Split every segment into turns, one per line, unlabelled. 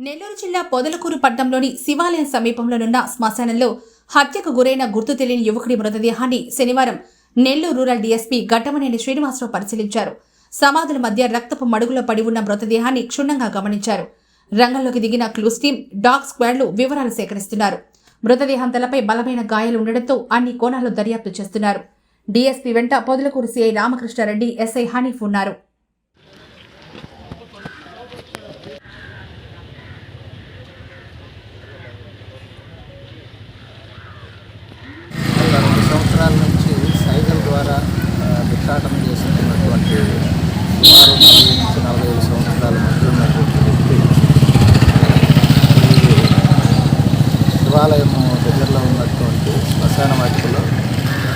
నెల్లూరు జిల్లా పొదలకూరు పట్టణంలోని శివాలయం సమీపంలోనున్న శ్మశానంలో హత్యకు గురైన గుర్తు తెలియని యువకుడి మృతదేహాన్ని శనివారం నెల్లూరు రూరల్ డీఎస్పీ ఘట్టమనేని శ్రీనివాసరావు పరిశీలించారు. సమాధుల మధ్య రక్తపు మడుగులో పడి ఉన్న మృతదేహాన్ని క్షుణ్ణంగా గమనించారు. రంగంలోకి దిగిన క్లూస్ టీం డాగ్ స్క్వాడ్లు వివరాలు సేకరిస్తున్నారు. మృతదేహం తలపై బలమైన గాయాలు ఉండడంతో అన్ని కోణాల్లో దర్యాప్తు చేస్తున్నారు. డీఎస్పీ వెంట పొదలకూరు సీఐ రామకృష్ణారెడ్డి ఎస్ఐ హనీఫ్ ఉన్నారు
గత రెండు సంవత్సరాల నుంచి సైకిల్ ద్వారా ఆ, భిక్షాటన చేస్తున్నటువంటి సుమారు నలభై నుంచి నలభై ఐదు సంవత్సరాల మధ్య ఉన్నటువంటి వ్యక్తి. శివాలయం దగ్గరలో ఉన్నటువంటి శ్మశాన వాటికలో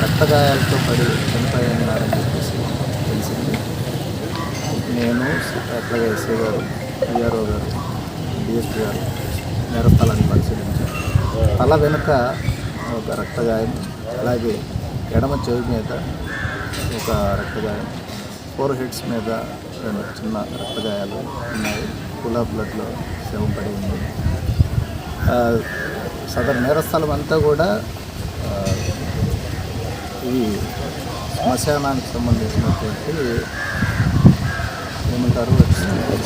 రక్తగాయాలతో పడి చనిపోయినారని చెప్పేసి తెలిసింది. నేను అట్లాగే ఎస్ఏ గారు పిఆర్ఓ గారు డిఎస్పీ గారు నేరస్థలాన్ని పరిశీలించారు. తల వెనుక ఒక రక్తగాయం అలాగే ఎడమ చెవి మీద ఒక రక్తగాయం ఫోర్ హెడ్స్ మీద రెండు చిన్న రక్తగాయాలు ఉన్నాయి. కూలా బ్లడ్లో శవం పడి ఉంది. సదరు నేరస్థలం అంతా కూడా ఇవి శ్మశానానికి సంబంధించినటువంటి ఏమంటారు?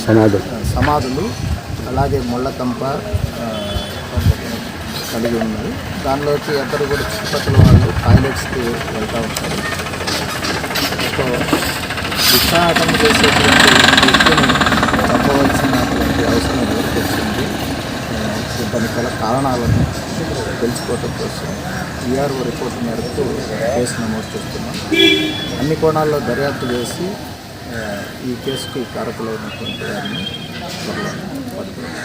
సమాధి
సమాధులు అలాగే ముళ్ళకంప కలిగి ఉన్నది దానిలోకి అందరూ కూడా చుట్టుపక్కల వాళ్ళు టాయిలెట్స్కి వెళ్తూ ఉంటారు. సో విశాఖం చేసేటువంటి వ్యక్తిని చెప్పవలసినటువంటి అవసరం ఏర్పడుతుంది వచ్చింది దానికి గల కారణాలను తెలుసుకోవటం కోసం ఈఆర్ఓ రిపోర్ట్ మేరకు కేసు నమోదు చేస్తున్నాం అన్ని కోణాల్లో దర్యాప్తు చేసి ఈ కేసుకి కారకులైనటువంటి వారిని త్వరలో పడుతున్నాం